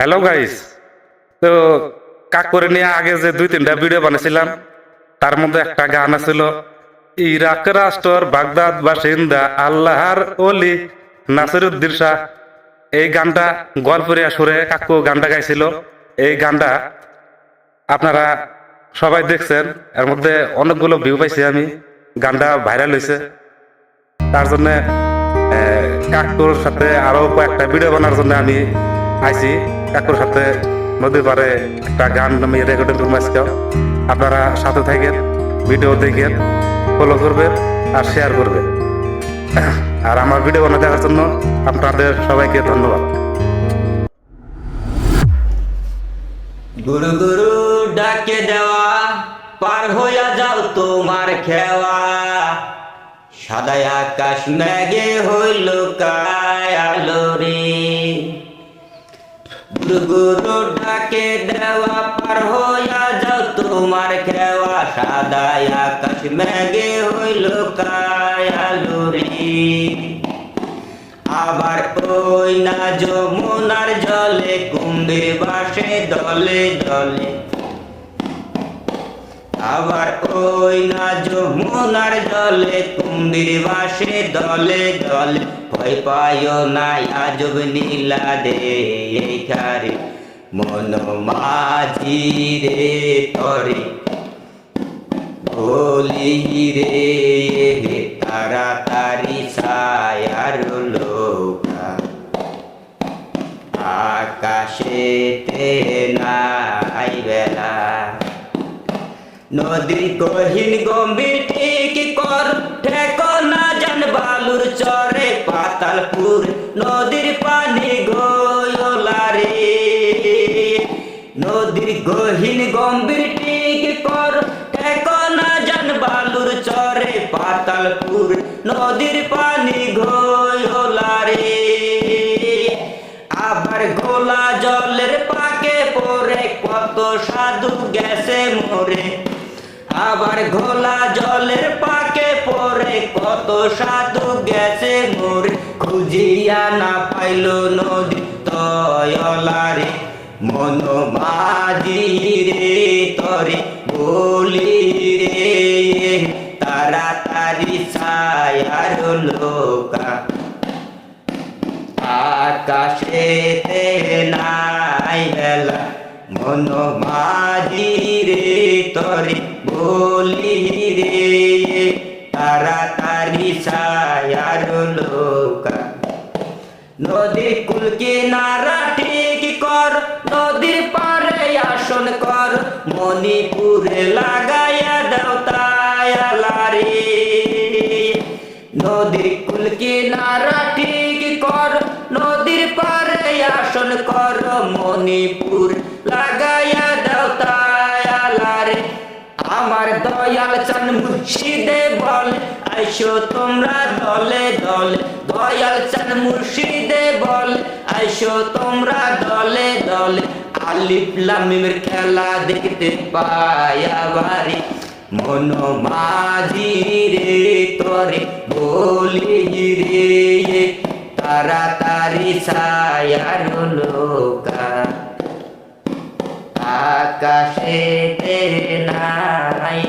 Hello guys তো কাকুরে নিয়ে আগে যে দুই তিনটা ভিডিও বানিয়েছিলাম তার মধ্যে একটা গান আছিল, ইরাক রাষ্ট্রর বাগদাদ বাসিন্দা আল্লাহর অলি নাসিরুদ্দিন শাহ। এই গানটা গল্পরিয়া সুরে কাকু গানটা গাইছিল। এই গানটা আপনারা সবাই দেখছেন, এর মধ্যে অনেকগুলো ভিউ পাইছি আমি। গানটা ভাইরাল হয়েছে তার জন্য কাকুর সাথে আরও কয়েকটা ভিডিও বানার জন্য আমি আইছি। কাকুর সাথে নদীর পারে একটা গান আমি রেকর্ডিং করব আজকে আপনারা সাথে থাকেন, ভিডিও দেখেন ফলো করবেন আর শেয়ার করবেন। আর আমার ভিডিও বানা দেখার জন্য আপনাদের সবাইকে ধন্যবাদ। গুরু গুরু ডাকে দেওয়া, পার হইয়া যাও তোমার খেওয়া। সাদা আকাশ মেঘে হইল কায়ালো রে গুরু ডাকে দেওয়া পার হইয়া যাও, তোমার খেওয়া সাদা আকাশ মেঘে হইল আবার ওই না যমুনার জলে, কুম্ভীর বাসে দলে দলে। আবার ওই না যমুনার জলে, কুম্ভীর বাসে দলে দলে। ভয় পায়ও না আজব নীলা দে এইখারে। মন মাঝি রে তরে, বলি রে, তাড়াতাড়ি ছায়ার লোকা। আকাশেতে নাই বেলা। নদীর কহিন গম্ভীর ঠিক কর, ঠেকো না জান বালুর চরে পাতালপুর নদীর পানি গলা রে। নদীর গহীন গম্ভীর ঠিক কর বালুর চরে। পাতালপুর নদীর পানি গলা রে। আবার গোলা জলের পাকে পরে কত সাধু গেছে মরে। আবার ঘোলা জলের পাকে পরে কত সাধু গেছে মোরে। খুঁজিয়া না পাইল নদী তয়লারে। মন মাঝি রে, তরে বলি রে, তাড়াতাড়ি ছায়ার লোকা আকাশেতে নাই বেলা মন মাঝি রে, তরে বলি রে, তাড়াতাড়ি ছায়ার লোকা নদীর কুল কিনারা ঠিক কর, নদীর পারে আসন কর, মণিপুরে লাগাইয়া দাও তায়ালারে। নদীর কুল কিনারা ঠিক কর, নদীর পারে আসন কর, মণিপুর লাগাইয়া দাও তায়ালারে। আমার দয়াল চান মুর্শিদে বল আইসো তোমরা দলে দলে, দয়াল চান মুর্শিদে বল। আইসো তোমরা দলে দলে, আলিফ লামিমের খেলা দেখতে পাই আবারে। মন মাঝি রে তোরে, বলি রে তাড়াতাড়ি ছায়ার লোকা আকাশে নাই